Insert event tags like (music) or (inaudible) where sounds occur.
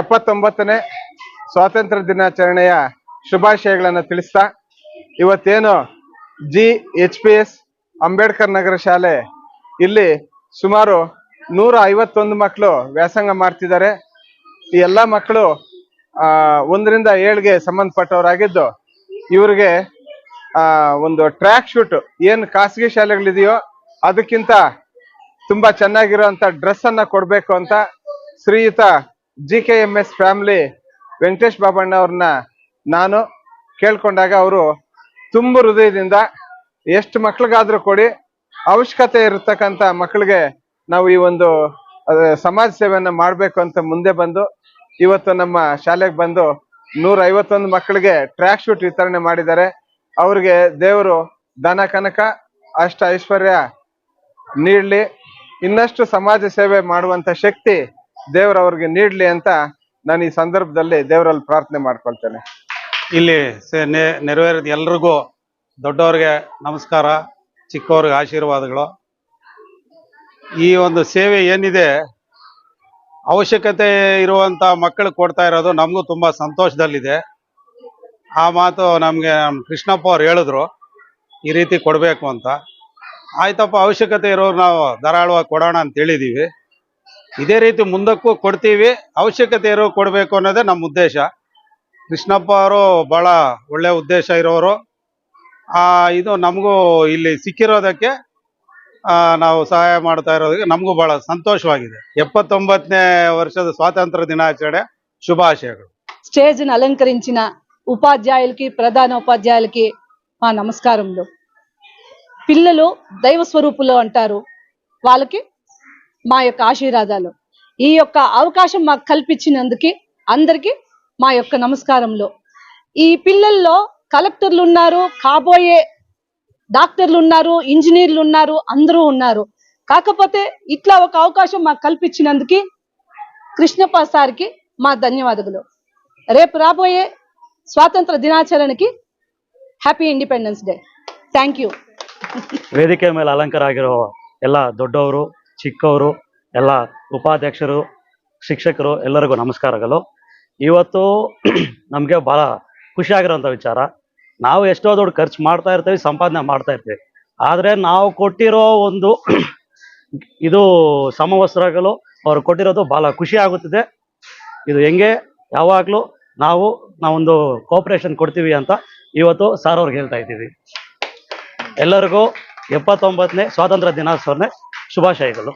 ಎಪ್ಪತ್ತೊಂಬತ್ತನೇ ಸ್ವಾತಂತ್ರ್ಯ ದಿನಾಚರಣೆಯ ಶುಭಾಶಯಗಳನ್ನು ತಿಳಿಸ್ತಾ, ಇವತ್ತೇನು G H P S Ambedkar Nagar ಶಾಲೆ ಇಲ್ಲಿ ಸುಮಾರು ನೂರ ಐವತ್ತೊಂದು ಮಕ್ಕಳು ವ್ಯಾಸಂಗ ಮಾಡ್ತಿದ್ದಾರೆ. ಈ ಎಲ್ಲ ಮಕ್ಕಳು ಒಂದರಿಂದ ಏಳ್ಗೆ ಸಂಬಂಧಪಟ್ಟವರಾಗಿದ್ದು, ಇವರಿಗೆ ಒಂದು ಟ್ರ್ಯಾಕ್ ಶೂಟ್, ಏನು ಖಾಸಗಿ ಶಾಲೆಗಳಿದೆಯೋ ಅದಕ್ಕಿಂತ ತುಂಬಾ ಚೆನ್ನಾಗಿರುವಂಥ ಡ್ರೆಸ್ ಕೊಡಬೇಕು ಕೊಡ್ಬೇಕು ಅಂತ ಶ್ರೀಯುತ G K M S family Venkatesh Babanna ಅವ್ರನ್ನ ನಾನು ಕೇಳ್ಕೊಂಡಾಗ ಅವರು ತುಂಬ ಹೃದಯದಿಂದ ಎಷ್ಟು ಮಕ್ಳಿಗಾದ್ರೂ ಕೊಡಿ ಅವಶ್ಯಕತೆ ಇರತಕ್ಕಂತ ಮಕ್ಕಳಿಗೆ ನಾವು ಈ ಒಂದು ಸಮಾಜ ಸೇವೆಯನ್ನು ಮಾಡಬೇಕು ಅಂತ ಮುಂದೆ ಬಂದು ಇವತ್ತು ನಮ್ಮ ಶಾಲೆಗೆ ಬಂದು ನೂರ ಐವತ್ತೊಂದು ಮಕ್ಕಳಿಗೆ ಟ್ರ್ಯಾಕ್ ಶೂಟ್ ವಿತರಣೆ ಮಾಡಿದ್ದಾರೆ. ಅವ್ರಿಗೆ ದೇವರು ದನ ಕನಕ, ಅಷ್ಟ ಐಶ್ವರ್ಯ ನೀಡಲಿ. ಇನ್ನಷ್ಟು ಸಮಾಜ ಸೇವೆ ಮಾಡುವಂತ ಶಕ್ತಿ ದೇವರು ಅವ್ರಿಗೆ ನೀಡ್ಲಿ ಅಂತ ನಾನು ಈ ಸಂದರ್ಭದಲ್ಲಿ ದೇವರಲ್ಲಿ ಪ್ರಾರ್ಥನೆ ಮಾಡ್ಕೊಳ್ತೇನೆ. ಇಲ್ಲಿ ನೆರವೇರಿದ ಎಲ್ರಿಗೂ ದೊಡ್ಡವ್ರಿಗೆ ನಮಸ್ಕಾರ, ಚಿಕ್ಕವ್ರಿಗೆ ಆಶೀರ್ವಾದಗಳು. ಈ ಒಂದು ಸೇವೆ ಏನಿದೆ, ಅವಶ್ಯಕತೆ ಇರುವಂತ ಮಕ್ಕಳಿಗೆ ಕೊಡ್ತಾ ಇರೋದು ನಮಗೂ ತುಂಬಾ ಸಂತೋಷದಲ್ಲಿದೆ. ಆ ಮಾತು ನಮಗೆ ನಮ್ಮ ಕೃಷ್ಣಪ್ಪ ಅವ್ರು ಹೇಳಿದ್ರು, ಈ ರೀತಿ ಕೊಡಬೇಕು ಅಂತ. ಆಯ್ತಪ್ಪ, ಅವಶ್ಯಕತೆ ಇರೋರು ನಾವು ಧಾರಾಳವಾಗಿ ಕೊಡೋಣ ಅಂತ ಹೇಳಿದೀವಿ. ಇದೇ ರೀತಿ ಮುಂದಕ್ಕೂ ಕೊಡ್ತೀವಿ. ಅವಶ್ಯಕತೆ ಇರೋ ಕೊಡ್ಬೇಕು ಅನ್ನೋದೇ ನಮ್ಮ ಉದ್ದೇಶ. ಕೃಷ್ಣಪ್ಪ ಅವರು ಬಹಳ ಒಳ್ಳೆ ಉದ್ದೇಶ ಇರೋರು. ಆ, ಇದು ನಮಗೂ ಇಲ್ಲಿ ಸಿಕ್ಕಿರೋದಕ್ಕೆ ನಾವು ಸಹಾಯ ಮಾಡ್ತಾ ಇರೋದಕ್ಕೆ ನಮಗೂ ಬಹಳ ಸಂತೋಷವಾಗಿದೆ. ಎಪ್ಪತ್ತೊಂಬತ್ತನೇ ವರ್ಷದ ಸ್ವಾತಂತ್ರ್ಯ ದಿನಾಚರಣೆ ಶುಭಾಶಯಗಳು. స్టేజ్ని ಅಲಂಕರಿಸಿನ ఉపాధ్యాయులకి ಪ್ರಧಾನ ఉపాధ్యాయులకి ಆ, ನಮಸ್ಕಾರಗಳು. ತಿಲ್ಲಲು ದೈವ ಸ್ವರೂಪಲು ಅಂಟಾರು. ವಾಲಕಿ మా యొక్క ఆశీర్వాదాలు ఈ యొక్క అవకాశం మాకు కల్పించినందుకు అందరికీ మా యొక్క నమస్కారములు ఈ పిల్లల్లో కలెక్టర్లు ఉన్నారు కాబోయే డాక్టర్లు ఉన్నారు ఇంజనీర్లు ఉన్నారు అందరూ ఉన్నారు కాకపోతే ఇట్లా ఒక అవకాశం మాకు కల్పించినందుకు కృష్ణప్ప సార్కి మా ధన్యవాదాలు రేపు రాబోయే స్వాతంత్ర దినాచరణకి happy independence day thank you ವೇದಿಕೆ ಮೇಲೆ ಅಲಂಕಾರ ಆಗಿರೋ ಎಲ್ಲ ದೊಡ್ಡವರು ಚಿಕ್ಕವರು, ಎಲ್ಲ ಉಪಾಧ್ಯಕ್ಷರು, ಶಿಕ್ಷಕರು ಎಲ್ಲರಿಗೂ ನಮಸ್ಕಾರಗಳು. ಇವತ್ತು (clears throat) ನಮಗೆ ಭಾಳ ಖುಷಿಯಾಗಿರೋಂಥ ವಿಚಾರ. ನಾವು ಎಷ್ಟೋ ದೊಡ್ಡ ಖರ್ಚು ಮಾಡ್ತಾ ಇರ್ತೀವಿ, ಸಂಪಾದನೆ ಮಾಡ್ತಾ ಇರ್ತೀವಿ. ಆದರೆ ನಾವು ಕೊಟ್ಟಿರೋ ಒಂದು (clears throat) ಇದು ಸಮವಸ್ತ್ರಗಳು, ಅವ್ರು ಕೊಟ್ಟಿರೋದು ಭಾಳ ಖುಷಿ ಆಗುತ್ತಿದೆ. ಇದು ಹೆಂಗೆ? ಯಾವಾಗಲೂ ನಾವು, ನಾವೊಂದು ಕೋಪರೇಷನ್ ಕೊಡ್ತೀವಿ ಅಂತ ಇವತ್ತು ಸಾರ್ ಅವ್ರಿಗೆ ಹೇಳ್ತಾ ಇದ್ದೀವಿ. ಎಲ್ಲರಿಗೂ ಎಪ್ಪತ್ತೊಂಬತ್ತನೇ ಸ್ವಾತಂತ್ರ್ಯ ದಿನಾಚರಣೆ. ಶುಭಾಶಯಗಳು